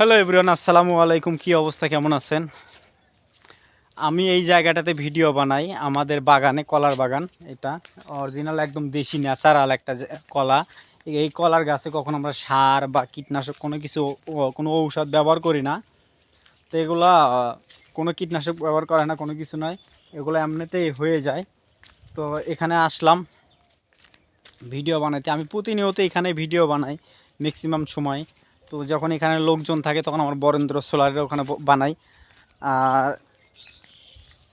Hello everyone আসসালামু আলাইকুম। কি অবস্থা, কেমন আছেন? আমি এই জায়গাটাতে ভিডিও বানাই। আমাদের বাগানে, কলার বাগান। এটা অরিজিনাল একদম দেশি ন্যাচারাল একটা কলা। এই কলার গাছে কখনো আমরা সার বা কীটনাশক কোনো কিছু কোনো ঔষধ ব্যবহার করি না। তো এগুলা, কোনো কীটনাশক ব্যবহার করে না, কোনো কিছু নয়। এগুলো এমনিতেই হয়ে যায়। তো এখানে আসলাম। ভিডিও বানাইতে। আমি প্রতিনিয়ত এখানে ভিডিও বানাই ম্যাক্সিমাম সময়। তো যখন এখানে লোকজন থাকে, তখন আমার বরেন্দ্র সোলারের ওখানে বানাই। আর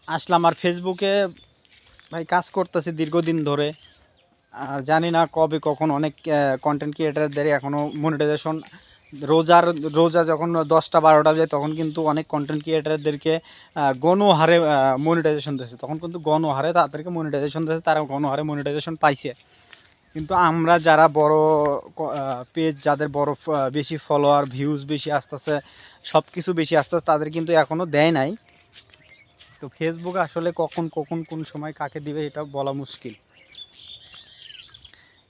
আসলাম আর ফেসবুকে ভাই কাজ করতেছি দীর্ঘদিন ধরে। আর জানি না কবে, কখন অনেক কন্টেন্ট ক্রিয়েটারদের এখনও মনিটাইজেশন রোজার, রোজা যখন দশটা, বারোটা যায় তখন কিন্তু অনেক কন্টেন্ট ক্রিয়েটারদেরকে গণহারে মনিটাইজেশন দিয়েছে। তখন কিন্তু গণহারে তাদেরকে মনিটাইজেশন দিয়েছে তারা গণহারে মনিটাইজেশন পাইছে। কিন্তু আমরা যারা বড় পেজ, যাদের বড় বেশি ফলোয়ার ভিউজ বেশি আসতেছে সব কিছু বেশি আসতেছে, তাদের কিন্তু এখনও দেয় নাই। তো ফেসবুক আসলে কখন কখন, কোন সময় কাকে দিবে এটা বলা মুশকিল।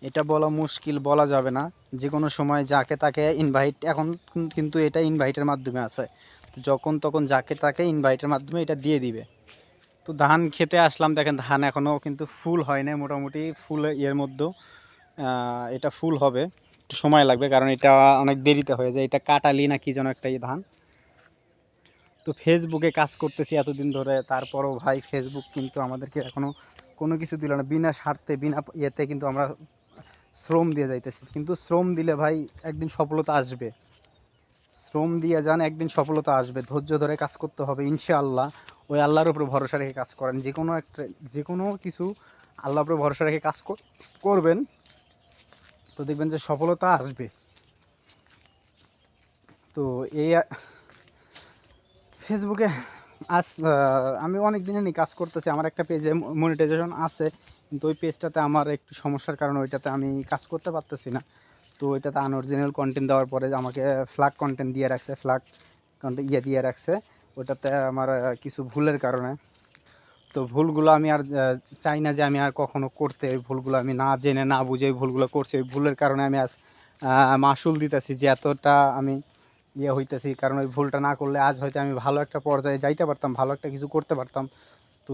এটা বলা মুশকিল, বলা যাবে না। যে কোনো সময় যাকে তাকে ইনভাইট এখন কিন্তু এটা ইনভাইটের মাধ্যমে আছে। যখন তখন যাকে তাকে ইনভাইটের মাধ্যমে এটা দিয়ে দিবে। তো ধান খেতে আসলাম। দেখেন ধান এখনও কিন্তু ফুল হয় না মোটামুটি, ফুল ইয়ের মধ্যেও। এটা ফুল হবে, একটু সময় লাগবে কারণ এটা অনেক দেরিতে হয়ে যায়। এটা কাটালি না কি যেন একটা ধান। তো ফেসবুকে কাজ করতেছি এতদিন ধরে, তারপরও ভাই ফেসবুক কিন্তু আমাদেরকে এখনও কোনো কিছু দিল না। বিনা স্বার্থে, বিনা ইয়েতে কিন্তু আমরা শ্রম দিয়ে যাইতেছি। কিন্তু শ্রম দিলে ভাই একদিন সফলতা আসবে। শ্রম দিয়ে যান একদিন সফলতা আসবে। ধৈর্য ধরে কাজ করতে হবে ইনশাআল্লাহ। ওই আল্লাহর উপরে ভরসা রেখে কাজ করেন। যে কোনো একটা যে কোনো কিছু আল্লাহর উপরে ভরসা রেখে কাজ করবেন তো দেখবেন যে সফলতা আসবে। তো এই ফেসবুকে আহ, আমি অনেক দিনে নিয়ে কাজ করতেছি। আমার একটা পেজে মনিটাইজেশন আছে কিন্তু ওই পেজটাতে আমার একটু সমস্যার কারণে ওইটাতে আমি কাজ করতে পারতেছি না। তো ওইটাতে আনঅরিজিনাল কন্টেন্ট দেওয়ার পরে আমাকে ফ্ল্যাগ কন্টেন্ট দিয়ে রাখছে ফ্ল্যাগ কন্টেন্ট ইয়ে দিয়ে রাখছে। ওটাতে আমার কিছু ভুলের কারণে। তো ভুলগুলো আমি আর চাই না যে আমি আর কখনো করতে ওই ভুলগুলো আমি না জেনে, না বুঝে ওই ভুলগুলো করছি। ওই ভুলের কারণে আমি আজ মাসুল দিতেছি যে এতটা আমি ইয়ে হইতেছি। কারণ ওই ভুলটা না করলে আজ হয়তো আমি ভালো একটা পর্যায়ে যাইতে পারতাম, ভালো একটা কিছু করতে পারতাম। তো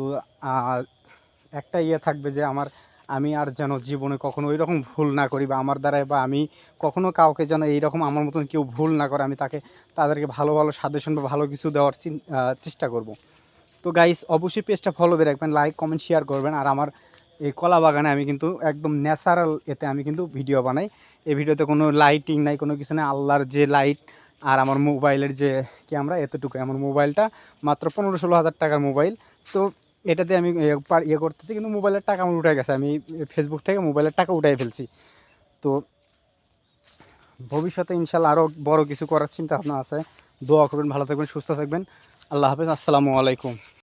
একটা ইয়ে থাকবে যে আমার আমি আর যেন জীবনে কখনো ওই রকম ভুল না করি বা আমার দ্বারাই বা আমি কখনো কাউকে যেন এইরকম আমার মতন কেউ ভুল না করে, আমি তাকে, তাদেরকে ভালো ভালো সাজেশন বা ভালো কিছু দেওয়ার চেষ্টা করব। তো গাইস অবশ্যই পেজটা ফলো দিয়ে রাখবেন লাইক কমেন্ট শেয়ার করবেন আর আমার এই কলা বাগানে আমি কিন্তু একদম ন্যাচারাল এতে আমি কিন্তু ভিডিও বানাই। এই ভিডিওতে কোনো লাইটিং নাই, কোনো কিছু নেই, আল্লাহর যে লাইট আর আমার মোবাইলের যে ক্যামেরা এতটুকু আমার মোবাইলটা মাত্র পনেরো ষোলো হাজার টাকার মোবাইল। তো এটাতে আমি ইয়ে করতেছি, কিন্তু মোবাইলের টাকা আমার উঠে গেছে। আমি ফেসবুক থেকে মোবাইলের টাকা উঠাই ফেলছি। তো ভবিষ্যতে ইনশাল্লাহ আরও বড় কিছু করার চিন্তা ভাবনা আছে। দোয়া করবেন, ভালো থাকবেন, সুস্থ থাকবেন। আল্লাহ হাফেজ, আসসালামু আলাইকুম।